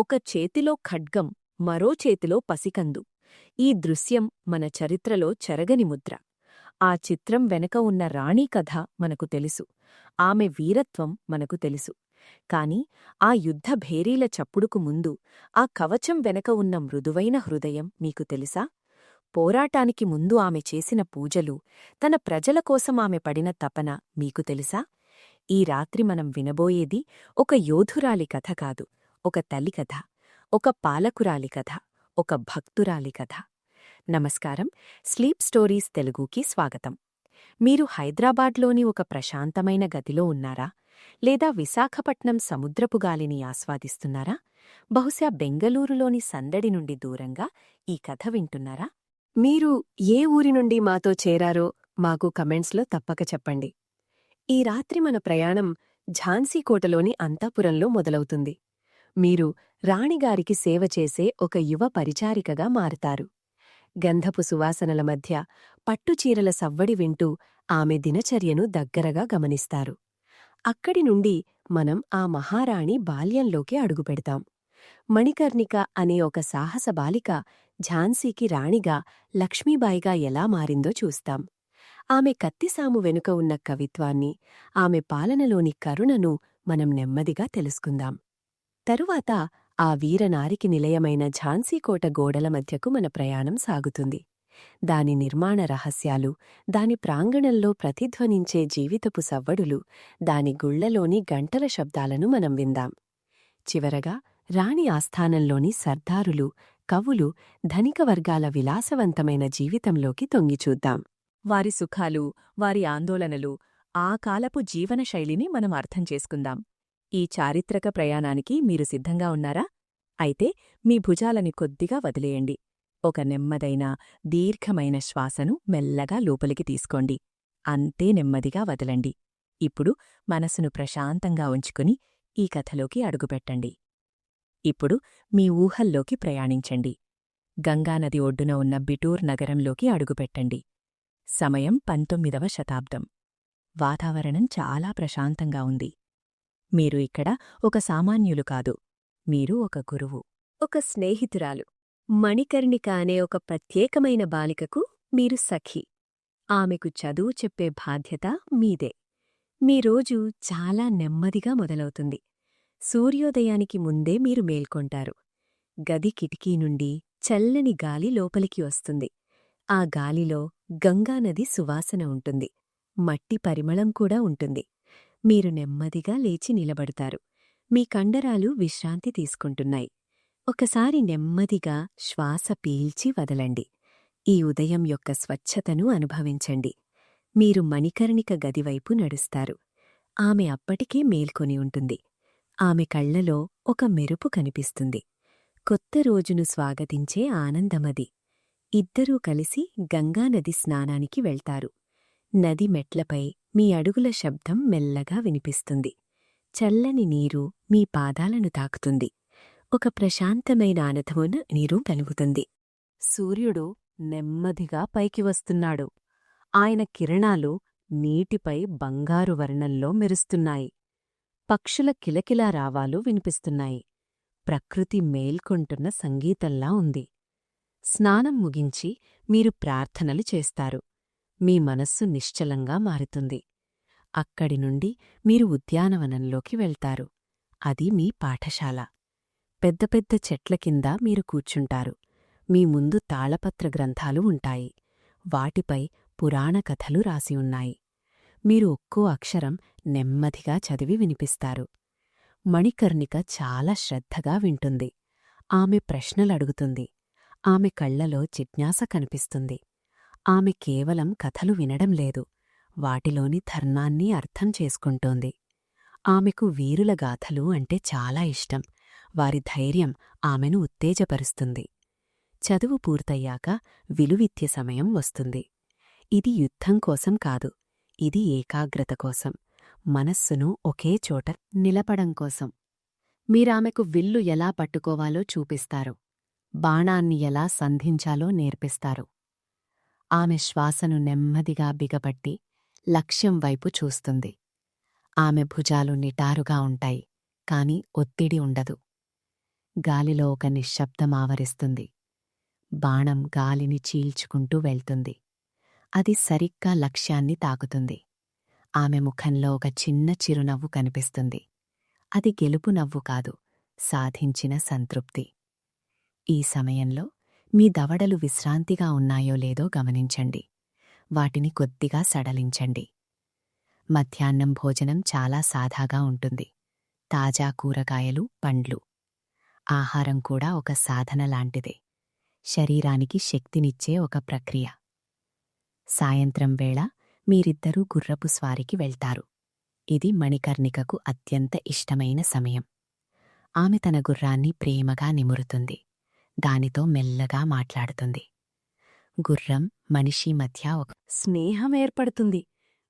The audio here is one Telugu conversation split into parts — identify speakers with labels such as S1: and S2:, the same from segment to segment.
S1: ఒక చేతిలో ఖడ్గం మరో చేతిలో పసికందు. ఈ దృశ్యం మన చరిత్రలో చెరగని ముద్ర. ఆ చిత్రం వెనక ఉన్న రాణీ కథ మనకు తెలుసు. ఆమె వీరత్వం మనకు తెలుసు. కాని ఆ యుద్ధ భేరీల చప్పుడుకు ముందు ఆ కవచం వెనక ఉన్న మృదువైన హృదయం మీకు తెలుసా? పోరాటానికి ముందు ఆమె చేసిన పూజలు తన ప్రజల కోసం ఆమె పడిన తపన మీకు తెలుసా? ఈ రాత్రి మనం వినబోయేది ఒక యోధురాలి కథ కాదు. ఒక తల్లి కథ ఒక పాలకురాలి కథ ఒక భక్తురాలి కథ. నమస్కారం. స్లీప్ స్టోరీస్ తెలుగుకి స్వాగతం. మీరు హైదరాబాద్లోని ఒక ప్రశాంతమైన గదిలో ఉన్నారా? లేదా విశాఖపట్నం సముద్రపు గాలిని ఆస్వాదిస్తున్నారా? బహుశా బెంగళూరులోని సందడి నుండి దూరంగా ఈ కథ వింటున్నారా? మీరు ఏ ఊరి నుండి మాతో చేరారో మాకు కమెంట్స్లో తప్పక చెప్పండి. ఈ రాత్రి మన ప్రయాణం ఝాన్సీ కోటలోని అంతఃపురంలో మొదలవుతుంది. మీరు రాణిగారికి సేవ చేసే ఒక యువ పరిచారికగా మారతారు. గంధపు సువాసనల మధ్య పట్టుచీరల సవ్వడి వింటూ ఆమె దినచర్యను దగ్గరగా గమనిస్తారు. అక్కడి నుండి మనం ఆ మహారాణి బాల్యంలోకి అడుగుపెడతాం. మణికర్ణిక అనే ఒక సాహస బాలిక ఝాన్సీకి రాణిగా లక్ష్మీబాయిగా ఎలా మారిందో చూస్తాం. ఆమె కత్తిసాము వెనుక ఉన్న కవిత్వాన్ని ఆమె పాలనలోని కరుణను మనం నెమ్మదిగా తెలుసుకుందాం. తరువాత ఆ వీరనారికి నిలయమైన ఝాన్సీకోట గోడల మధ్యకు మన ప్రయాణం సాగుతుంది. దాని నిర్మాణ రహస్యాలు దాని ప్రాంగణంలో ప్రతిధ్వనించే జీవితపు సవ్వడులు దాని గుళ్ళలోని గంటల శబ్దాలను మనం విందాం. చివరగా రాణి ఆస్థానంలోని సర్దారులు కవులు ధనిక వర్గాల విలాసవంతమైన జీవితంలోకి తొంగిచూద్దాం వారి సుఖాలు వారి ఆందోళనలు ఆ కాలపు జీవనశైలిని మనం అర్థం చేసుకుందాం. ఈ చారిత్రక ప్రయాణానికి మీరు సిద్ధంగా ఉన్నారా? అయితే మీ భుజాలని కొద్దిగా వదిలేయండి. ఒక నెమ్మదైన దీర్ఘమైన శ్వాసను మెల్లగా లోపలికి తీసుకోండి. అంతే నెమ్మదిగా వదలండి. ఇప్పుడు మనసును ప్రశాంతంగా ఉంచుకుని ఈ కథలోకి అడుగుపెట్టండి. ఇప్పుడు మీ ఊహల్లోకి ప్రయాణించండి. గంగానది ఒడ్డున ఉన్న బిటూర్ నగరంలోకి అడుగుపెట్టండి. సమయం పంతొమ్మిదవ శతాబ్దం. వాతావరణం చాలా ప్రశాంతంగా ఉంది. మీరు ఇక్కడ ఒక సామాన్యులు కాదు. మీరు ఒక గురువు. ఒక స్నేహితురాలు. మణికర్ణిక అనే ఒక ప్రత్యేకమైన బాలికకు మీరు సఖి. ఆమెకు చదువు చెప్పే బాధ్యత మీదే. మీ రోజు చాలా నెమ్మదిగా మొదలవుతుంది. సూర్యోదయానికి ముందే మీరు మేల్కొంటారు. గది కిటికీ నుండి చల్లని గాలి లోపలికి వస్తుంది. ఆ గాలిలో గంగానది సువాసన ఉంటుంది. మట్టి పరిమళం కూడా ఉంటుంది. మీరు నెమ్మదిగా లేచి నిలబడతారు. మీ కండరాలు విశ్రాంతి తీసుకుంటున్నాయి. ఒకసారి నెమ్మదిగా శ్వాస పీల్చి వదలండి. ఈ ఉదయం యొక్క స్వచ్ఛతను అనుభవించండి. మీరు మణికర్ణిక గదివైపు నడుస్తారు. ఆమె అప్పటికే మేల్కొని ఉంటుంది. ఆమె కళ్ళలో ఒక మెరుపు కనిపిస్తుంది. కొత్త రోజును స్వాగతించే ఆనందమది. ఇద్దరూ కలిసి గంగానది స్నానానికి వెళ్తారు. నది మెట్లపై మీ అడుగుల శబ్దం మెల్లగా వినిపిస్తుంది. చల్లని నీరు మీ పాదాలను తాకుతుంది. ఒక ప్రశాంతమైన ఆనందమున నీరు కలుగుతుంది. సూర్యుడు నెమ్మదిగా పైకి వస్తున్నాడు. ఆయన కిరణాలు నీటిపై బంగారు వర్ణంలో మెరుస్తున్నాయి. పక్షుల కిలకిలా రావాలు వినిపిస్తున్నాయి. ప్రకృతి మేల్కొంటున్న సంగీతంలా ఉంది. స్నానం ముగించి మీరు ప్రార్థనలు చేస్తారు. మీ మనస్సు నిశ్చలంగా మారుతుంది. అక్కడి నుండి మీరు ఉద్యానవనంలోకి వెళ్తారు. అది మీ పాఠశాల. పెద్ద పెద్ద చెట్ల కింద మీరు కూర్చుంటారు. మీ ముందు తాళపత్ర గ్రంథాలు ఉంటాయి. వాటిపై పురాణ కథలు రాసి ఉన్నాయి. మీరు ఒక్కో అక్షరం నెమ్మదిగా చదివి వినిపిస్తారు. మణికర్ణిక చాలా శ్రద్ధగా వింటుంది. ఆమె ప్రశ్నలడుగుతుంది ఆమె కళ్ళలో జిజ్ఞాస కనిపిస్తుంది. ఆమె కేవలం కథలు వినడం లేదు. వాటిలోని ధర్మాన్ని అర్థం చేసుకుంటోంది. ఆమెకు వీరుల గాథలు అంటే చాలా ఇష్టం. వారి ధైర్యం ఆమెను ఉత్తేజపరుస్తుంది. చదువు పూర్తయ్యాక విలువిద్య సమయం వస్తుంది. ఇది యుద్ధం కోసం కాదు ఇది ఏకాగ్రత కోసం. మనస్సును ఒకే చోట నిలపడం కోసం. మీరామెకు విల్లు ఎలా పట్టుకోవాలో చూపిస్తారు. బాణాన్ని ఎలా సంధించాలో నేర్పిస్తారు. ఆమె శ్వాసను నెమ్మదిగా బిగపట్టి లక్ష్యం వైపు చూస్తుంది. ఆమె భుజాలు నిటారుగా ఉంటాయి కాని ఒత్తిడి ఉండదు. గాలిలో ఒక నిశ్శబ్దం ఆవరిస్తుంది. బాణం గాలిని చీల్చుకుంటూ వెళ్తుంది. అది సరిగ్గా లక్ష్యాన్ని తాకుతుంది. ఆమె ముఖంలో ఒక చిన్న చిరునవ్వు కనిపిస్తుంది. అది గెలుపు నవ్వు కాదు సాధించిన సంతృప్తి. ఈ సమయంలో మీ దవడలు విశ్రాంతిగా ఉన్నాయో లేదో గమనించండి. వాటిని కొద్దిగా సడలించండి. మధ్యాహ్నం భోజనం చాలా సాదాగా ఉంటుంది. తాజా కూరగాయలు పండ్లు. ఆహారం కూడా ఒక సాధన లాంటిదే. శరీరానికి శక్తినిచ్చే ఒక ప్రక్రియ. సాయంత్రం వేళ మీరిద్దరూ గుర్రపు స్వారికి వెళ్తారు. ఇది మణికర్ణికకు అత్యంత ఇష్టమైన సమయం. ఆమె తన గుర్రాన్ని ప్రేమగా నిమురుతుంది. దానితో మెల్లగా మాట్లాడుతుంది. గుర్రం మనిషి మధ్య ఒక స్నేహం ఏర్పడుతుంది.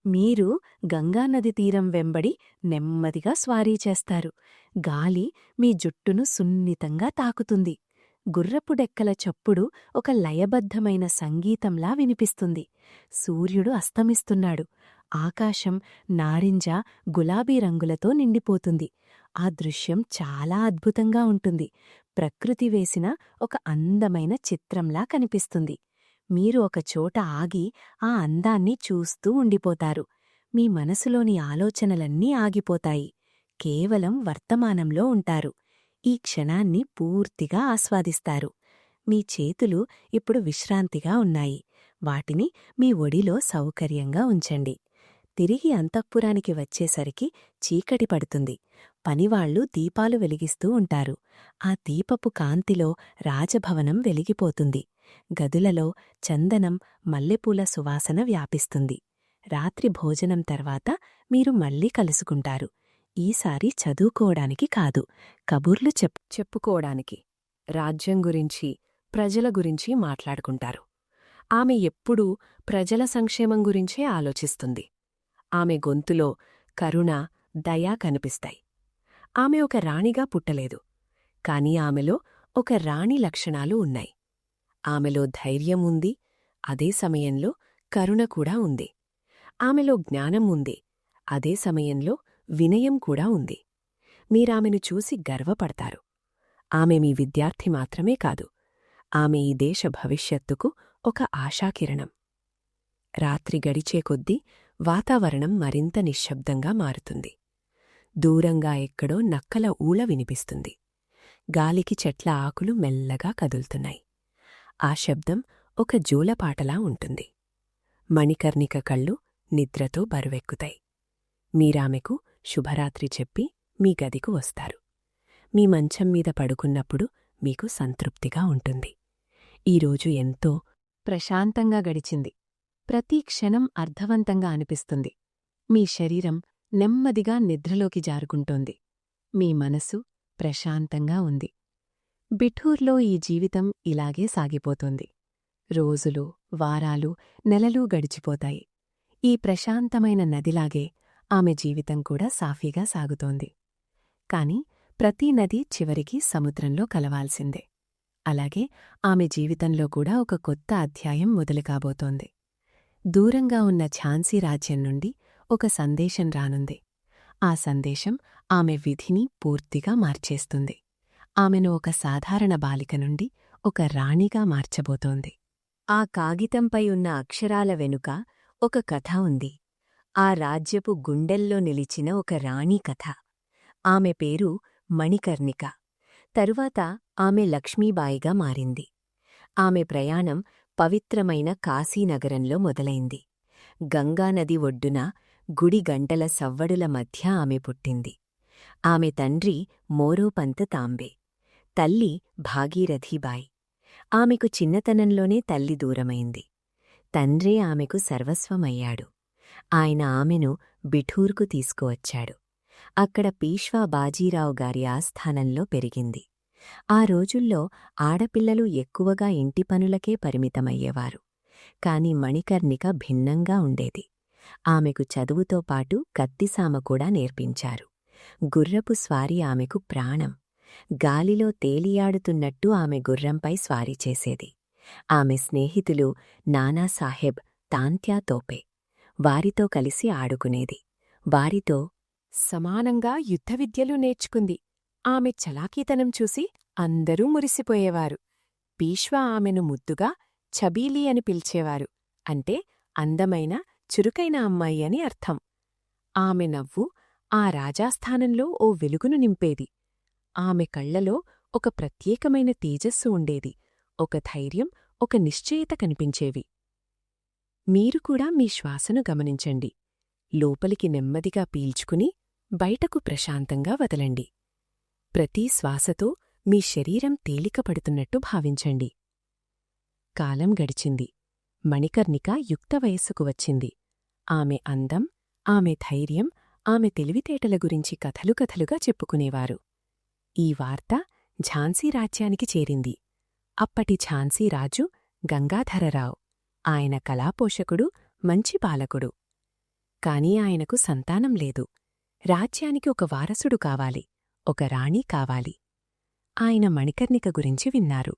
S1: మీరు గంగానది తీరం వెంబడి నెమ్మదిగా స్వారీ చేస్తారు. గాలి మీ జుట్టును సున్నితంగా తాకుతుంది. గుర్రపు డెక్కల చప్పుడు ఒక లయబద్ధమైన సంగీతంలా వినిపిస్తుంది. సూర్యుడు అస్తమిస్తున్నాడు. ఆకాశం నారింజ గులాబీ రంగులతో నిండిపోతుంది. ఆ దృశ్యం చాలా అద్భుతంగా ఉంటుంది. ప్రకృతి వేసిన ఒక అందమైన చిత్రంలా కనిపిస్తుంది. మీరు ఒక చోట ఆగి ఆ అందాన్ని చూస్తూ ఉండిపోతారు. మీ మనసులోని ఆలోచనలన్నీ ఆగిపోతాయి. కేవలం వర్తమానంలో ఉంటారు. ఈ క్షణాన్ని పూర్తిగా ఆస్వాదిస్తారు. మీ చేతులు ఇప్పుడు విశ్రాంతిగా ఉన్నాయి. వాటిని మీ ఒడిలో సౌకర్యంగా ఉంచండి. తిరిగి అంతఃపురానికి వచ్చేసరికి చీకటి పడుతుంది. పనివాళ్ళు దీపాలు వెలిగిస్తూ ఉంటారు. ఆ దీపపు కాంతిలో రాజభవనం వెలిగిపోతుంది. గదులలో చందనం మల్లెపూల సువాసన వ్యాపిస్తుంది. రాత్రి భోజనం తర్వాత మీరు మళ్ళీ కలుసుకుంటారు. ఈసారి చదువుకోవడానికి కాదు కబుర్లు చెప్ చెప్పుకోవడానికి రాజ్యం గురించి ప్రజల గురించి మాట్లాడుకుంటారు. ఆమె ఎప్పుడూ ప్రజల సంక్షేమం గురించే ఆలోచిస్తుంది. ఆమె గొంతులో కరుణ దయా కనిపిస్తాయి. ఆమె ఒక రాణిగా పుట్టలేదు కాని ఆమెలో ఒక రాణి లక్షణాలు ఉన్నాయి. ఆమెలో ధైర్యం ఉంది అదే సమయంలో కరుణ కూడా ఉంది. ఆమెలో జ్ఞానం ఉంది అదే సమయంలో వినయం కూడా ఉంది. మీరామెను చూసి గర్వపడతారు. ఆమె మీ విద్యార్థి మాత్రమే కాదు ఆమె ఈ దేశ భవిష్యత్తుకు ఒక ఆశాకిరణం. రాత్రి గడిచే కొద్దీ వాతావరణం మరింత నిశ్శబ్దంగా మారుతుంది. దూరంగా ఎక్కడో నక్కల ఊళ వినిపిస్తుంది. గాలికి చెట్ల ఆకులు మెల్లగా కదులుతున్నాయి. ఆ శబ్దం ఒక జూలపాటలా ఉంటుంది. మణికర్ణిక కళ్ళు నిద్రతో బరువెక్కుతాయి. మీరామెకు శుభరాత్రి చెప్పి మీ గదికు వస్తారు. మీ మంచం మీద పడుకున్నప్పుడు మీకు సంతృప్తిగా ఉంటుంది. ఈరోజు ఎంతో ప్రశాంతంగా గడిచింది. ప్రతి క్షణం అర్థవంతంగా అనిపిస్తుంది. మీ శరీరం నెమ్మదిగా నిద్రలోకి జారుకుంటోంది. మీ మనసు ప్రశాంతంగా ఉంది. బిఠూర్లో ఈ జీవితం ఇలాగే సాగిపోతోంది. రోజులు వారాలు నెలలూ గడిచిపోతాయి. ఈ ప్రశాంతమైన నదిలాగే ఆమె జీవితం కూడా సాఫీగా సాగుతోంది. కాని ప్రతి నది చివరికి సముద్రంలో కలవాల్సిందే. అలాగే ఆమె జీవితంలో కూడా ఒక కొత్త అధ్యాయం మొదలుకాబోతోంది దూరంగా ఉన్న ఝాన్సీ రాజ్యం నుండి ఒక సందేశం రానుంది. ఆ సందేశం ఆమె విధిని పూర్తిగా మార్చేస్తుంది. ఆమెను ఒక సాధారణ బాలిక నుండి ఒక రాణిగా మార్చబోతోంది. ఆ కాగితంపై ఉన్న అక్షరాల వెనుక ఒక కథ ఉంది. ఆ రాజ్యపు గుండెల్లో నిలిచిన ఒక రాణి కథ. ఆమె పేరు మణికర్ణిక. తరువాత ఆమె లక్ష్మీబాయిగా మారింది. ఆమె ప్రయాణం పవిత్రమైన కాశీనగరంలో మొదలైంది. గంగానది ఒడ్డున గుడి గంటల సవ్వడుల మధ్య ఆమె పుట్టింది. ఆమె తండ్రి మోరోపంత తాంబే. తల్లి భాగీరథీబాయి. ఆమెకు చిన్నతనంలోనే తల్లి దూరమైంది. తండ్రే ఆమెకు సర్వస్వమయ్యాడు. ఆయన ఆమెను బిఠూర్కు తీసుకువచ్చాడు. అక్కడ పీష్వా బాజీరావు గారి ఆస్థానంలో పెరిగింది. ఆ రోజుల్లో ఆడపిల్లలు ఎక్కువగా ఇంటి పనులకే పరిమితమయ్యేవారు. కాని మణికర్ణిక భిన్నంగా ఉండేది. ఆమెకు చదువుతో పాటు కత్తిసామ కూడా నేర్పించారు. గుర్రపు స్వారీ ఆమెకు ప్రాణం. గాలిలో తేలియాడుతున్నట్టు ఆమె గుర్రంపై స్వారీ చేసేది. ఆమె స్నేహితులు నానాసాహెబ్ తాంత్యా తోపే. వారితో కలిసి ఆడుకునేది. వారితో సమానంగా యుద్ధ విద్యలు నేర్చుకుంది. ఆమె చలాకీతనం చూసి అందరూ మురిసిపోయేవారు. పీష్వా ఆమెను ముద్దుగా ఛబీలీ అని పిలిచేవారు. అంటే అందమైన చురుకైన అమ్మాయి అని అర్థం. ఆమె నవ్వు ఆ రాజాస్థానంలో ఓ వెలుగును నింపేది. ఆమె కళ్ళలో ఒక ప్రత్యేకమైన తేజస్సు ఉండేది. ఒక ధైర్యం ఒక నిశ్చయత కనిపించేవి. మీరు కూడా మీ శ్వాసను గమనించండి. లోపలికి నెమ్మదిగా పీల్చుకుని బయటకు ప్రశాంతంగా వదలండి. ప్రతి శ్వాసతో మీ శరీరం తేలికపడుతున్నట్టు భావించండి. కాలం గడిచింది. మణికర్ణిక యుక్త వయస్సుకు వచ్చింది. ఆమె అందం ఆమె ధైర్యం ఆమె తెలివితేటల గురించి కథలు కథలుగా చెప్పుకునేవారు. ఈ వార్త ఝాన్సీ రాజ్యానికి చేరింది. అప్పటి ఝాన్సీ రాజు గంగాధరరావు. ఆయన కళాపోషకుడు మంచి పాలకుడు. కాని ఆయనకు సంతానం లేదు. రాజ్యానికి ఒక వారసుడు కావాలి. ఒక రాణి కావాలి. ఆయన మణికర్ణిక గురించి విన్నారు.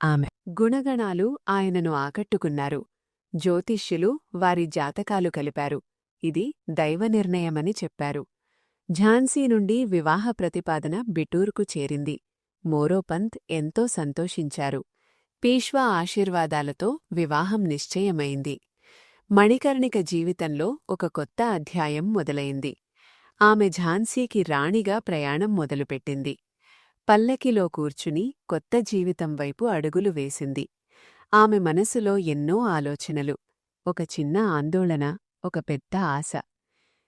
S1: ఆమె గుణగణాలు ఆయనను ఆకట్టుకున్నారు. జ్యోతిష్యులు వారి జాతకాలు కలిపారు. ఇది దైవ నిర్ణయమని చెప్పారు. ఝాన్సీ నుండి వివాహ ప్రతిపాదన బిటూర్కు చేరింది. మోరోపంత్ ఎంతో సంతోషించారు. పీష్వా ఆశీర్వాదాలతో వివాహం నిశ్చయమైంది. మణికర్ణిక జీవితంలో ఒక కొత్త అధ్యాయం మొదలైంది. ఆమె ఝాన్సీకి రాణిగా ప్రయాణం మొదలుపెట్టింది. పల్లకిలో కూర్చుని కొత్త జీవితం వైపు అడుగులు వేసింది. ఆమె మనసులో ఎన్నో ఆలోచనలు ఒక చిన్న ఆందోళన ఒక పెద్ద ఆశ.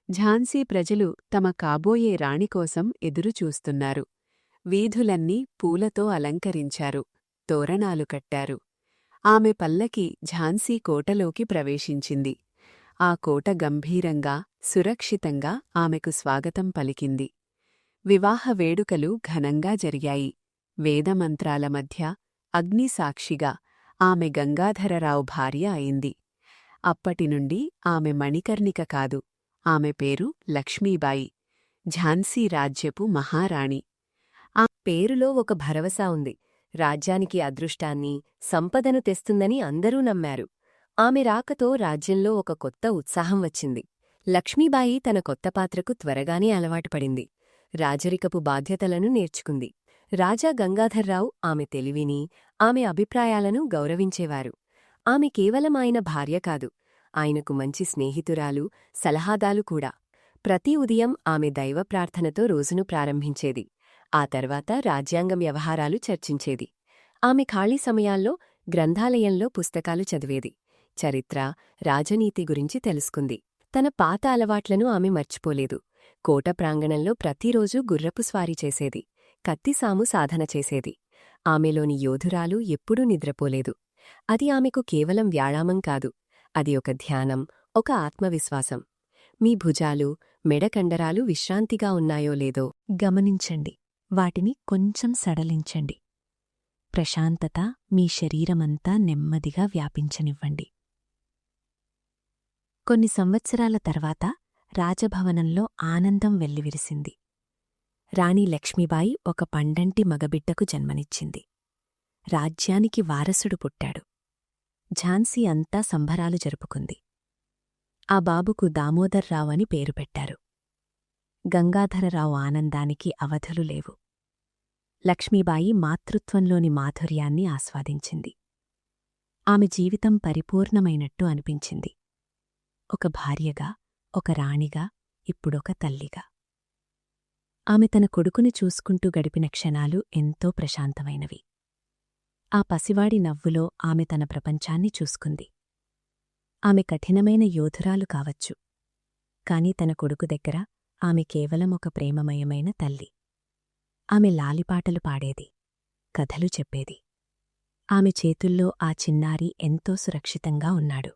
S1: ఝాన్సీ ప్రజలు తమ కాబోయే రాణికోసం ఎదురుచూస్తున్నారు. వీధులన్నీ పూలతో అలంకరించారు తోరణాలు కట్టారు. ఆమె పల్లకి ఝాన్సీ కోటలోకి ప్రవేశించింది. ఆ కోట గంభీరంగా సురక్షితంగా ఆమెకు స్వాగతం పలికింది. వివాహ వేడుకలు ఘనంగా జరిగాయి. వేదమంత్రాల మధ్య అగ్నిసాక్షిగా ఆమె గంగాధరరావు భార్య అయింది. అప్పటినుండి ఆమె మణికర్ణిక కాదు. ఆమె పేరు లక్ష్మీబాయి. ఝాన్సీ రాజ్యపు మహారాణి. ఆ పేరులో ఒక భరవసా ఉంది. రాజ్యానికి అదృష్టాన్ని సంపదను తెస్తుందని అందరూ నమ్మారు. ఆమె రాకతో రాజ్యంలో ఒక కొత్త ఉత్సాహం వచ్చింది. లక్ష్మీబాయి తన కొత్త పాత్రకు త్వరగానే అలవాటుపడింది రాజరికపు బాధ్యతలను నేర్చుకుంది. రాజా గంగాధర్రావు ఆమె తెలివిని ఆమె అభిప్రాయాలను గౌరవించేవారు. ఆమె కేవలం ఆయన భార్య కాదు ఆయనకు మంచి స్నేహితురాలు సలహాదాలు కూడా. ప్రతి ఉదయం ఆమె దైవ ప్రార్థనతో రోజును ప్రారంభించేది. ఆ తర్వాత రాజ్యాంగం వ్యవహారాలు చర్చించేది. ఆమె ఖాళీ సమయాల్లో గ్రంథాలయంలో పుస్తకాలు చదివేది. చరిత్ర రాజనీతి గురించి తెలుసుకుంది. తన పాత అలవాట్లను ఆమె మర్చిపోలేదు. కోట ప్రాంగణంలో ప్రతిరోజూ గుర్రపు స్వారీ చేసేది. కత్తిసాము సాధన చేసేది. ఆమెలోని యోధురాలు ఎప్పుడూ నిద్రపోలేదు. అది ఆమెకు కేవలం వ్యాయామం కాదు. అది ఒక ధ్యానం ఒక ఆత్మవిశ్వాసం. మీ భుజాలు మెడకండరాలు విశ్రాంతిగా ఉన్నాయో లేదో గమనించండి. వాటిని కొంచెం సడలించండి. ప్రశాంతత మీ శరీరమంతా నెమ్మదిగా వ్యాపించనివ్వండి. కొన్ని సంవత్సరాల తర్వాత రాజభవనంలో ఆనందం వెల్లివిరిసింది. రాణి లక్ష్మీబాయి ఒక పండంటి మగబిడ్డకు జన్మనిచ్చింది. రాజ్యానికి వారసుడు పుట్టాడు. ఝాన్సీ అంతా సంభరాలు జరుపుకుంది. ఆ బాబుకు దామోదర్రావు అని పేరు పెట్టారు. గంగాధరరావు ఆనందానికి అవధులు లేవు. లక్ష్మీబాయి మాతృత్వంలోని మాధుర్యాన్ని ఆస్వాదించింది. ఆమె జీవితం పరిపూర్ణమైనట్టు అనిపించింది. ఒక భార్యగా ఒక రాణిగా ఇప్పుడొక తల్లిగా. ఆమె తన కొడుకుని చూసుకుంటూ గడిపిన క్షణాలు ఎంతో ప్రశాంతమైనవి. ఆ పసివాడి నవ్వులో ఆమె తన ప్రపంచాన్ని చూసుకుంది. ఆమె కఠినమైన యోధురాలు కావచ్చు. కాని తన కొడుకు దగ్గర ఆమె కేవలం ఒక ప్రేమమయమైన తల్లి. ఆమె లాలిపాటలు పాడేది కథలు చెప్పేది. ఆమె చేతుల్లో ఆ చిన్నారి ఎంతో సురక్షితంగా ఉన్నాడు.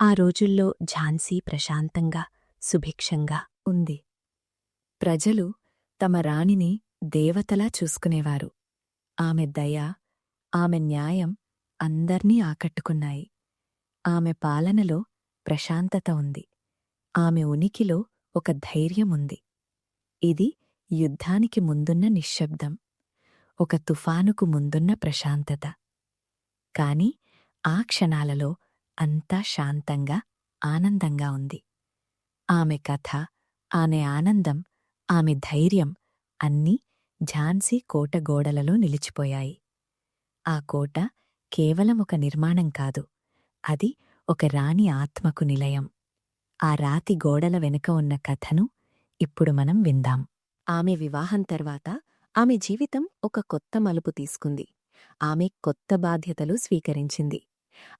S1: ఆ రోజుల్లో ఝాన్సీ ప్రశాంతంగా సుభిక్షంగా ఉంది. ప్రజలు తమ రాణిని దేవతలా చూసుకునేవారు. ఆమె దయ ఆమె న్యాయం అందర్నీ ఆకట్టుకున్నాయి. ఆమె పాలనలో ప్రశాంతత ఉంది. ఆమె ఉనికిలో ఒక ధైర్యముంది ఇది యుద్ధానికి ముందున్న నిశ్శబ్దం. ఒక తుఫానుకు ముందున్న ప్రశాంతత. కాని ఆ క్షణాలలో అంతా శాంతంగా ఆనందంగా ఉంది. ఆమె కథ ఆమె ఆనందం ఆమె ధైర్యం అన్నీ ఝాన్సీ కోట గోడలలో నిలిచిపోయాయి. ఆ కోట కేవలం ఒక నిర్మాణం కాదు అది ఒక రాణి ఆత్మకు నిలయం. ఆ రాతి గోడల వెనుక ఉన్న కథను ఇప్పుడు మనం విందాం. ఆమె వివాహం తర్వాత ఆమె జీవితం ఒక కొత్త మలుపు తీసుకుంది. ఆమె కొత్త బాధ్యతలు స్వీకరించింది.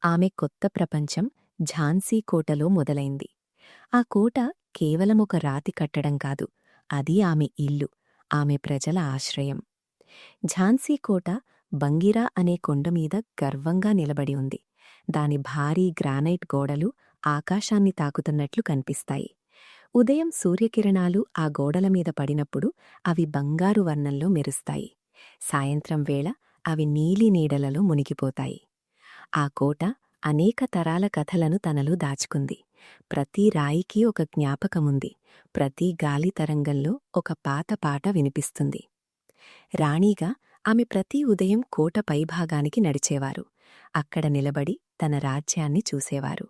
S1: ఆమె కొత్త ప్రపంచం ఝాన్సీ కోటలో మొదలైంది. ఆ కోట కేవలం ఒక రాతి కట్టడం కాదు అది ఆమె ఇల్లు ఆమె ప్రజల ఆశ్రయం. ఝాన్సీ కోట బంగిరా అనే కొండమీద గర్వంగా నిలబడి ఉంది. దాని భారీ గ్రానైట్ గోడలు ఆకాశాన్ని తాకుతున్నట్లు కనిపిస్తాయి. ఉదయం సూర్యకిరణాలు ఆ గోడల మీద పడినప్పుడు అవి బంగారు వర్ణంలో మెరుస్తాయి. సాయంత్రం వేళ అవి నీలి నీడలలో మునిగిపోతాయి. ఆ కోట అనేక తరాల కథలను తనలో దాచుకుంది. ప్రతి రాయికి ఒక జ్ఞాపకముంది. ప్రతి గాలి తరంగంలో ఒక పాత పాట వినిపిస్తుంది. రాణిగా ఆమె ప్రతి ఉదయం కోట పైభాగానికి నడిచేవారు. అక్కడ నిలబడి తన రాజ్యాన్ని చూసేవారు.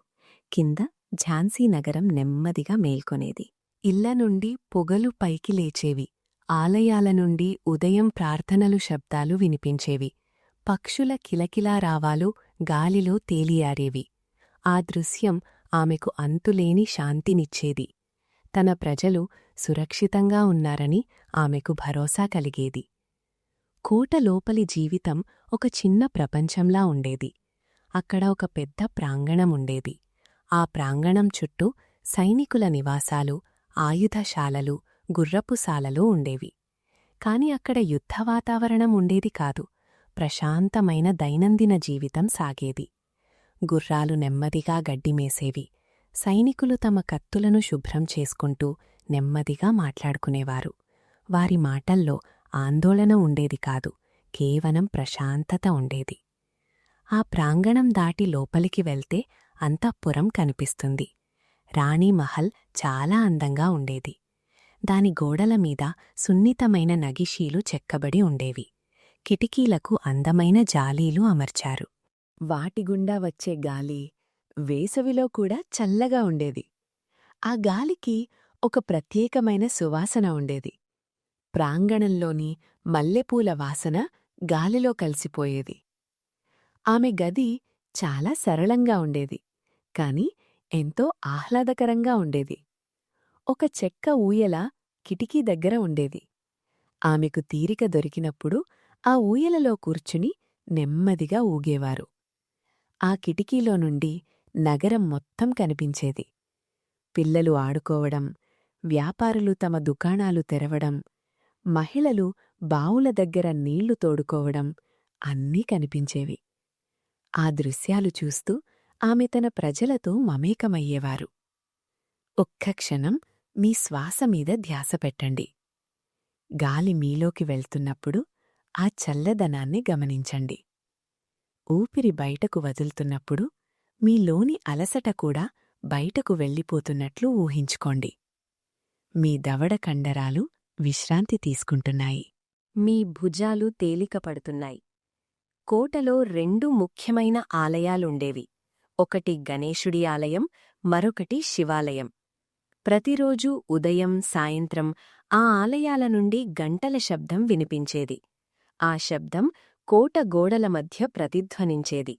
S1: కింద ఝాన్సీ నగరం నెమ్మదిగా మేల్కొనేది. ఇళ్ళ నుండి పొగలు పైకి లేచేవి. ఆలయాల నుండి ఉదయం ప్రార్థనలు శబ్దాలు వినిపించేవి. పక్షుల కిలకిలా రావాలు గాలిలో తేలియారేవి. ఆ దృశ్యం ఆమెకు అంతులేని శాంతినిచ్చేది. తన ప్రజలు సురక్షితంగా ఉన్నారని ఆమెకు భరోసా కలిగేది. కోట లోపలి జీవితం ఒక చిన్న ప్రపంచంలా ఉండేది. అక్కడ ఒక పెద్ద ప్రాంగణం ఉండేది. ఆ ప్రాంగణం చుట్టూ సైనికుల నివాసాలు ఆయుధశాలలు గుర్రపుశాలలు ఉండేవి. కాని అక్కడ యుద్ధ వాతావరణం ఉండేది కాదు. ప్రశాంతమైన దైనందిన జీవితం సాగేది. గుర్రాలు నెమ్మదిగా గడ్డిమేసేవి. సైనికులు తమ కత్తులను శుభ్రం చేసుకుంటూ నెమ్మదిగా మాట్లాడుకునేవారు. వారి మాటల్లో ఆందోళన ఉండేది కాదు కేవలం ప్రశాంతత ఉండేది. ఆ ప్రాంగణం దాటి లోపలికి వెళ్తే అంతఃపురం కనిపిస్తుంది. రాణీమహల్ చాలా అందంగా ఉండేది. దాని గోడల మీద సున్నితమైన నగిషీలు చెక్కబడి ఉండేవి. కిటికీలకు అందమైన జాలీలు అమర్చారు. వాటిగుండా వచ్చే గాలి వేసవిలో కూడా చల్లగా ఉండేది. ఆ గాలికి ఒక ప్రత్యేకమైన సువాసన ఉండేది. ప్రాంగణంలోని మల్లెపూల వాసన గాలిలో కలిసిపోయేది. ఆమె గది చాలా సరళంగా ఉండేది కాని ఎంతో ఆహ్లాదకరంగా ఉండేది. ఒక చెక్క ఊయల కిటికీ దగ్గర ఉండేది. ఆమెకు తీరిక దొరికినప్పుడు ఆ ఊయలలో కూర్చుని నెమ్మదిగా ఊగేవారు. ఆ కిటికీలో నుండి నగరం మొత్తం కనిపించేది. పిల్లలు ఆడుకోవడం వ్యాపారులు తమ దుకాణాలు తెరవడం మహిళలు బావుల దగ్గర నీళ్ళు తోడుకోవడం అన్నీ కనిపించేవి. ఆ దృశ్యాలు చూస్తూ ఆమె తన ప్రజలతో మమేకమయ్యేవారు. ఒక్క క్షణం మీ శ్వాస మీద ధ్యాస పెట్టండి. గాలి మీలోకి వెళ్తున్నప్పుడు ఆ చల్లదనాన్ని గమనించండి. ఊపిరి బయటకు వదులుతున్నప్పుడు మీలోని అలసట కూడా బయటకు వెళ్ళిపోతున్నట్లు ఊహించుకోండి. మీ దవడ కండరాలు విశ్రాంతి తీసుకుంటున్నాయి. మీ భుజాలు తేలికపడుతున్నాయి. కోటలో రెండు ముఖ్యమైన ఆలయాలుండేవి. ఒకటి గణేశుడి ఆలయం మరొకటి శివాలయం. ప్రతిరోజూ ఉదయం సాయంత్రం ఆ ఆలయాల నుండి గంటల శబ్దం వినిపించేది. ఆ శబ్దం కోట గోడల మధ్య ప్రతిధ్వనించేది.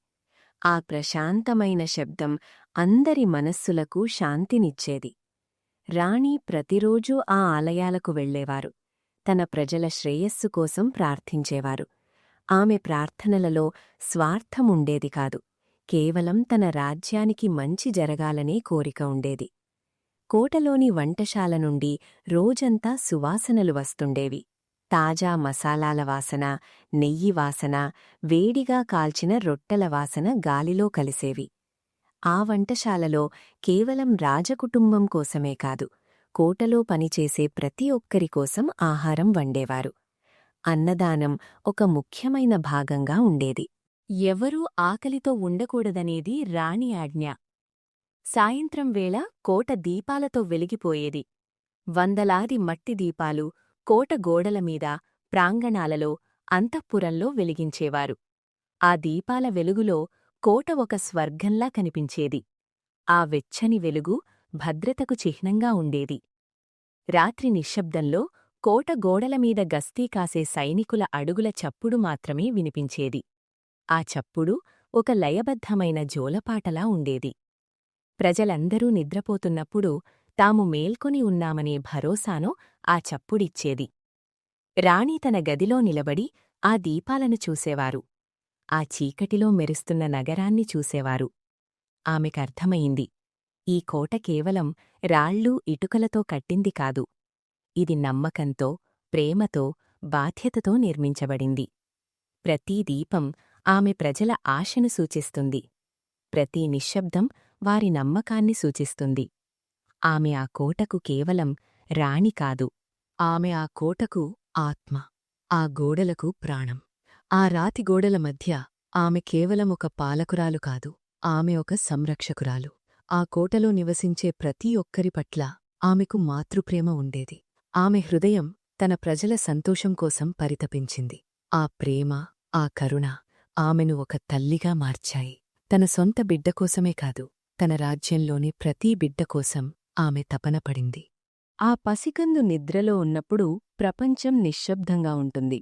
S1: ఆ ప్రశాంతమైన శబ్దం అందరి మనస్సులకు శాంతినిచ్చేది. రాణి ప్రతిరోజూ ఆ ఆలయాలకు వెళ్ళేవారు తన ప్రజల శ్రేయస్సు కోసం ప్రార్థించేవారు. ఆమె ప్రార్థనలలో స్వార్థముండేది కాదు. కేవలం తన రాజ్యానికి మంచి జరగాలనే కోరిక ఉండేది. కోటలోని వంటశాల నుండి రోజంతా సువాసనలు వస్తుండేవి. తాజా మసాలాల వాసన నెయ్యి వాసన వేడిగా కాల్చిన రొట్టెల వాసన గాలిలో కలిసేవి. ఆ వంటశాలలో కేవలం రాజకుటుంబం కోసమే కాదు కోటలో పనిచేసే ప్రతి ఒక్కరి కోసం ఆహారం వండేవారు. అన్నదానం ఒక ముఖ్యమైన భాగంగా ఉండేది. ఎవరూ ఆకలితో ఉండకూడదనేది రాణి ఆజ్ఞ. సాయంత్రం వేళ కోట దీపాలతో వెలిగిపోయేది. వందలాది మట్టి దీపాలు కోట గోడలమీద ప్రాంగణాలలో అంతఃపురంలో వెలిగించేవారు. ఆ దీపాల వెలుగులో కోట ఒక స్వర్గంలా కనిపించేది. ఆ వెచ్చని వెలుగు భద్రతకు చిహ్నంగా ఉండేది. రాత్రి నిశ్శబ్దంలో కోట గోడలమీద గస్తీ కాసే సైనికుల అడుగుల చప్పుడు మాత్రమే వినిపించేది. ఆ చప్పుడు ఒక లయబద్ధమైన జోలపాటలా ఉండేది. ప్రజలందరూ నిద్రపోతున్నప్పుడు తాము మేల్కొని ఉన్నామనే భరోసాను ఆ చప్పుడిచ్చేది. రాణి తన గదిలో నిలబడి ఆ దీపాలను చూసేవారు. ఆ చీకటిలో మెరుస్తున్న నగరాన్ని చూసేవారు. ఆమెకర్థమయింది ఈ కోట కేవలం రాళ్ళు ఇటుకలతో కట్టింది కాదు. ఇది నమ్మకంతో ప్రేమతో బాధ్యతతో నిర్మించబడింది. ప్రతి దీపం ఆమె ప్రజల ఆశను సూచిస్తుంది. ప్రతి నిశ్శబ్దం వారి నమ్మకాన్ని సూచిస్తుంది. ఆమె ఆ కోటకు కేవలం రాణి కాదు ఆమె ఆ కోటకు ఆత్మ ఆ గోడలకు ప్రాణం. ఆ రాతి గోడల మధ్య ఆమె కేవలం ఒక పాలకురాలు కాదు ఆమె ఒక సంరక్షకురాలు. ఆ కోటలో నివసించే ప్రతి ఒక్కరి పట్ల ఆమెకు మాతృప్రేమ ఉండేది. ఆమె హృదయం తన ప్రజల సంతోషం కోసం పరితపించింది. ఆ ప్రేమ ఆ కరుణ ఆమెను ఒక తల్లిగా మార్చాయి. తన సొంత బిడ్డ కోసమే కాదు తన రాజ్యంలోని ప్రతి బిడ్డ కోసం ఆమె తపనపడింది ఆ పసికందు నిద్రలో ఉన్నప్పుడు ప్రపంచం నిశ్శబ్దంగా ఉంటుంది.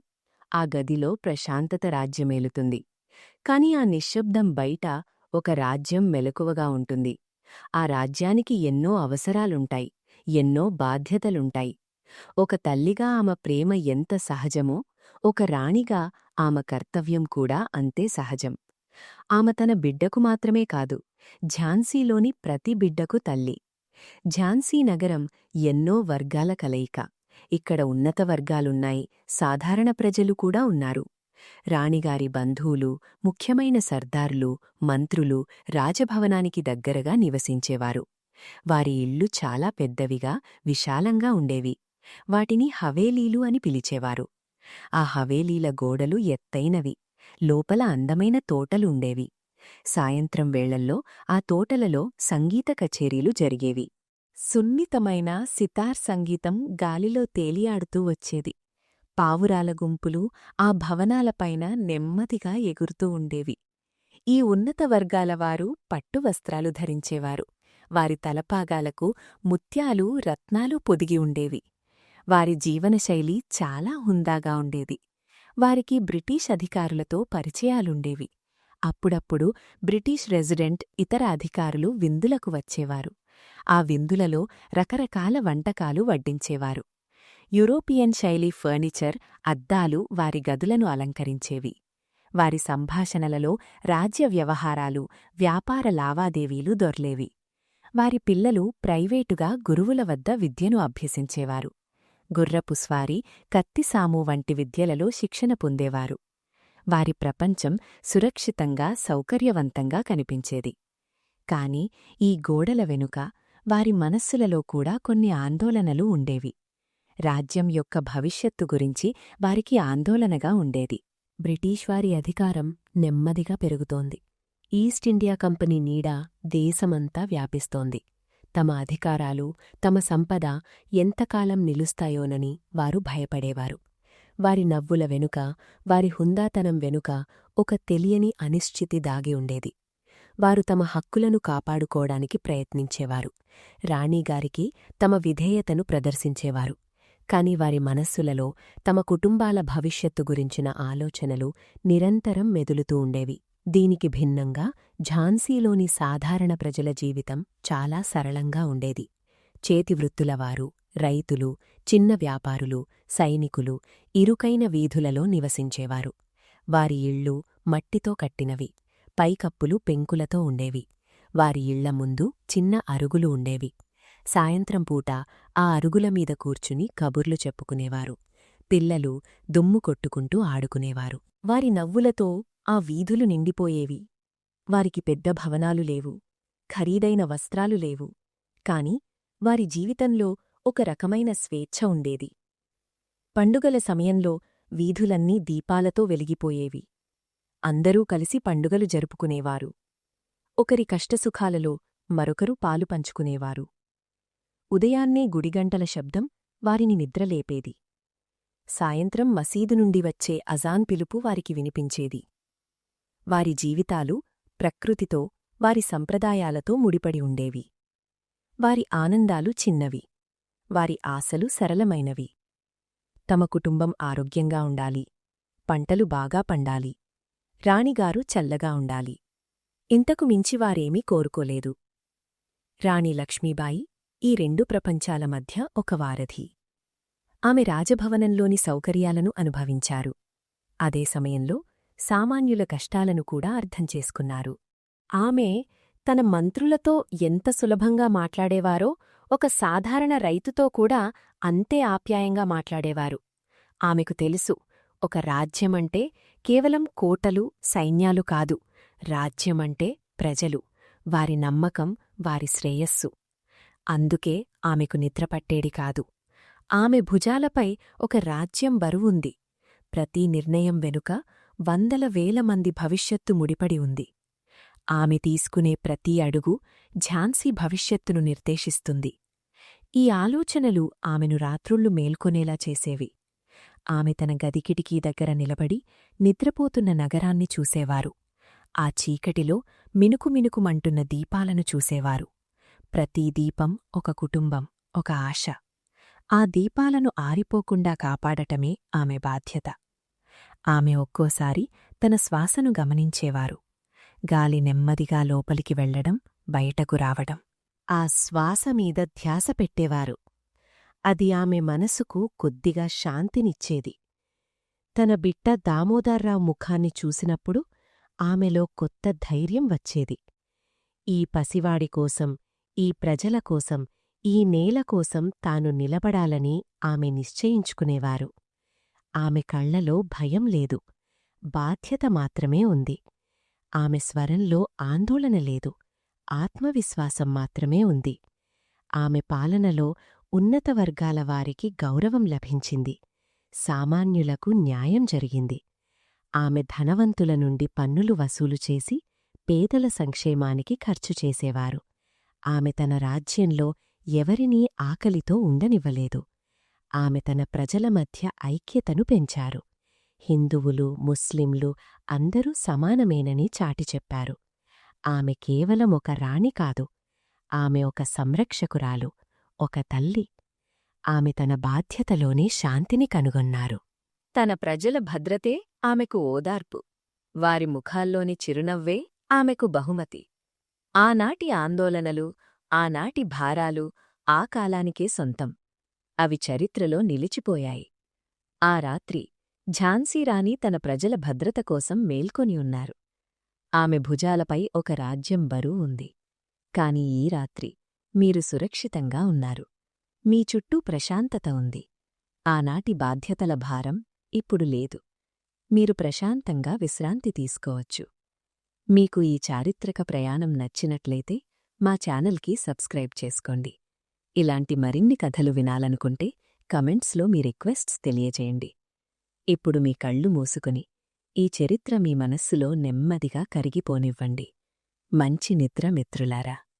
S1: ఆ గదిలో ప్రశాంతత రాజ్యమేలుతుంది. కాని ఆ నిశ్శబ్దం బయట ఒక రాజ్యం మెలకువగా ఉంటుంది. ఆ రాజ్యానికి ఎన్నో అవసరాలుంటాయి ఎన్నో బాధ్యతలుంటాయి. ఒక తల్లిగా ఆమె ప్రేమ ఎంత సహజమో ఒక రాణిగా ఆమె కర్తవ్యం కూడా అంతే సహజం. ఆమె తన బిడ్డకు మాత్రమే కాదు ఝాన్సీలోని ప్రతి బిడ్డకు తల్లి. ఝాన్సీ నగరం ఎన్నో వర్గాల కలయిక. ఇక్కడ ఉన్నత వర్గాలున్నాయి సాధారణ ప్రజలు కూడా ఉన్నారు. రాణిగారి బంధువులు ముఖ్యమైన సర్దార్లు మంత్రులు రాజభవనానికి దగ్గరగా నివసించేవారు. వారి ఇళ్ళు చాలా పెద్దవిగా విశాలంగా ఉండేవి. వాటిని హవేలీలు అని పిలిచేవారు. ఆ హవేలీల గోడలు ఎత్తైనవి. లోపల అందమైన తోటలుండేవి సాయంత్రం వేళల్లో ఆ తోటలలో సంగీత కచేరీలు జరిగేవి. సున్నితమైన సితార్ సంగీతం గాలిలో తేలియాడుతూ వచ్చేది. పావురాల గుంపులు ఆ భవనాలపైన నెమ్మదిగా ఎగురుతూ ఉండేవి. ఈ ఉన్నత వర్గాలవారు పట్టు వస్త్రాలు ధరించేవారు. వారి తలపాగాలకు ముత్యాలు రత్నాలు పొదిగి ఉండేవి. వారి జీవనశైలి చాలా హుందాగా ఉండేది. వారికి బ్రిటీష్ అధికారులతో పరిచయాలుండేవి. అప్పుడప్పుడు బ్రిటీష్ రెసిడెంట్ ఇతర అధికారులు విందులకు వచ్చేవారు. ఆ విందులలో రకరకాల వంటకాలు వడ్డించేవారు. యూరోపియన్ శైలి ఫర్నిచర్ అద్దాలు వారి గదులను అలంకరించేవి. వారి సంభాషణలలో రాజ్య వ్యవహారాలు వ్యాపార లావాదేవీలు దొర్లేవి. వారి పిల్లలు ప్రైవేటుగా గురువుల వద్ద విద్యను అభ్యసించేవారు. గుర్రపు స్వారీ కత్తిసాము వంటి విద్యలలో శిక్షణ పొందేవారు. వారి ప్రపంచం సురక్షితంగా సౌకర్యవంతంగా కనిపించేది. కాని ఈ గోడల వెనుక వారి మనస్సులలో కూడా కొన్ని ఆందోళనలు ఉండేవి. రాజ్యం యొక్క భవిష్యత్తు గురించి వారికి ఆందోళనగా ఉండేది. బ్రిటీష్ వారి అధికారం నెమ్మదిగా పెరుగుతోంది. ఈస్ట్ ఇండియా కంపెనీ నీడ దేశమంతా వ్యాపిస్తోంది. తమ అధికారాలు తమ సంపద ఎంతకాలం నిలుస్తాయోనని వారు భయపడేవారు. వారి నవ్వుల వెనుక వారి హుందాతనం వెనుక ఒక తెలియని అనిశ్చితి దాగి ఉండేది. వారు తమ హక్కులను కాపాడుకోవడానికి ప్రయత్నించేవారు. రాణీగారికి తమ విధేయతను ప్రదర్శించేవారు. కాని వారి మనస్సులలో తమ కుటుంబాల భవిష్యత్తు గురించిన ఆలోచనలు నిరంతరం మెదులుతూ ఉండేవి. దీనికి భిన్నంగా ఝాన్సీలోని సాధారణ ప్రజల జీవితం చాలా సరళంగా ఉండేది. చేతివృత్తులవారు రైతులు చిన్న వ్యాపారులు సైనికులు ఇరుకైన వీధులలో నివసించేవారు. వారి ఇళ్ళు మట్టితో కట్టినవి పైకప్పులు పెంకులతో ఉండేవి. వారి ఇళ్ళ ముందు చిన్న అరుగులు ఉండేవి. సాయంత్రం పూట ఆ అరుగుల మీద కూర్చుని కబుర్లు చెప్పుకునేవారు. పిల్లలు దుమ్ము కొట్టుకుంటూ ఆడుకునేవారు. వారి నవ్వులతో ఆ వీధులు నిండిపోయేవి. వారికి పెద్ద భవనాలు లేవు. ఖరీదైన వస్త్రాలు లేవు. కాని వారి జీవితంలో ఒక రకమైన స్వేచ్ఛ ఉండేది. పండుగల సమయంలో వీధులన్నీ దీపాలతో వెలిగిపోయేవి. అందరూ కలిసి పండుగలు జరుపుకునేవారు. ఒకరి కష్టసుఖాలలో మరొకరు పాలు పంచుకునేవారు. ఉదయాన్నే గుడిగంటల శబ్దం వారిని నిద్రలేపేది. సాయంత్రం మసీదు నుండి వచ్చే అజాన్ పిలుపు వారికి వినిపించేది. వారి జీవితాలు ప్రకృతితో వారి సంప్రదాయాలతో ముడిపడి ఉండేవి. వారి ఆనందాలు చిన్నవి. వారి ఆశలు సరళమైనవి. తమ కుటుంబం ఆరోగ్యంగా ఉండాలి. పంటలు బాగా పండాలి. రాణిగారు చల్లగా ఉండాలి. ఇంతకు మించి వారేమీ కోరుకోలేదు. రాణి లక్ష్మీబాయి ఈ రెండు ప్రపంచాల మధ్య ఒక వారధి. ఆమె రాజభవనంలోని సౌకర్యాలను అనుభవించారు. అదే సమయంలో సామాన్యుల కష్టాలను కూడా అర్థం చేసుకున్నారు. ఆమె తన మంత్రులతో ఎంత సులభంగా మాట్లాడేవారో ఒక సాధారణ రైతుతో కూడా అంతే ఆప్యాయంగా మాట్లాడేవారు. ఆమెకు తెలుసు ఒక రాజ్యమంటే కేవలం కోటలు సైన్యాలు కాదు రాజ్యమంటే ప్రజలు వారి నమ్మకం వారి శ్రేయస్సు. అందుకే ఆమెకు నిద్రపట్టేడి కాదు. ఆమె భుజాలపై ఒక రాజ్యం బరువుంది ప్రతి నిర్ణయం వెనుక వందల వేల మంది భవిష్యత్తు ముడిపడి ఉంది. ఆమె తీసుకునే ప్రతి అడుగు ఝాన్సీ భవిష్యత్తును నిర్దేశిస్తుంది. ఈ ఆలోచనలు ఆమెను రాత్రుళ్ళు మేల్కొనేలా చేసేవి. ఆమె తన గదికిటికీ దగ్గర నిలబడి నిద్రపోతున్న నగరాన్ని చూసేవారు. ఆ చీకటిలో మినుకుమినుకుమంటున్న దీపాలను చూసేవారు. ప్రతి దీపం ఒక కుటుంబం ఒక ఆశ. ఆ దీపాలను ఆరిపోకుండా కాపాడటమే ఆమె బాధ్యత. ఆమె ఒక్కోసారి తన శ్వాసను గమనించేవారు. గాలి నెమ్మదిగా లోపలికి వెళ్ళడం బయటకు రావడం. ఆ శ్వాస మీద ధ్యాస పెట్టేవారు. అది ఆమె మనసుకు కొద్దిగా శాంతినిచ్చేది. తన బిడ్డ దామోదర్రావు ముఖాన్ని చూసినప్పుడు ఆమెలో కొత్త ధైర్యం వచ్చేది. ఈ పసివాడి కోసం ఈ ప్రజల కోసం ఈ నేల కోసం తాను నిలబడాలని ఆమె నిశ్చయించుకునేవారు. ఆమె కళ్ళలో భయం లేదు. బాధ్యత మాత్రమే ఉంది. ఆమె స్వరంలో ఆందోళన లేదు. ఆత్మవిశ్వాసం మాత్రమే ఉంది. ఆమె పాలనలో ఉన్నత వర్గాల వారికి గౌరవం లభించింది. సామాన్యులకు న్యాయం జరిగింది. ఆమె ధనవంతుల నుండి పన్నులు వసూలు చేసి పేదల సంక్షేమానికి ఖర్చు చేసేవారు. ఆమె తన రాజ్యంలో ఎవరినీ ఆకలితో ఉండనివ్వలేదు. ఆమె తన ప్రజల మధ్య ఐక్యతను పెంచారు. హిందువులు ముస్లింలు అందరూ సమానమేనని చాటి చెప్పారు. ఆమె కేవలం ఒక రాణి కాదు ఆమె ఒక సంరక్షకురాలు ఒక తల్లి. ఆమె తన బాధ్యతలోనే శాంతిని కనుగొన్నారు. తన ప్రజల భద్రతే ఆమెకు ఓదార్పు. వారి ముఖాల్లోని చిరునవ్వే ఆమెకు బహుమతి. ఆనాటి ఆందోళనలు ఆనాటి భారాలు ఆ కాలానికే సొంతం. అవి చరిత్రలో నిలిచిపోయాయి. ఆ రాత్రి ఝాన్సీరాణి తన ప్రజల భద్రత కోసం మేల్కొని ఉన్నారు. ఆమె భుజాలపై ఒక రాజ్యం బరువు ఉంది. కాని ఈ రాత్రి మీరు సురక్షితంగా ఉన్నారు. మీ చుట్టూ ప్రశాంతత ఉంది. ఆనాటి బాధ్యతల భారం ఇప్పుడు లేదు. మీరు ప్రశాంతంగా విశ్రాంతి తీసుకోవచ్చు. మీకు ఈ చారిత్రక ప్రయాణం నచ్చినట్లయితే మా ఛానల్కి సబ్స్క్రైబ్ చేసుకోండి. ఇలాంటి మరిన్ని కథలు వినాలనుకుంటే కమెంట్స్లో మీ రిక్వెస్ట్స్ తెలియజేయండి. ఇప్పుడు మీ కళ్ళు మూసుకుని ఈ చరిత్ర మీ మనస్సులో నెమ్మదిగా కరిగిపోనివ్వండి. మంచి నిద్ర మిత్రులారా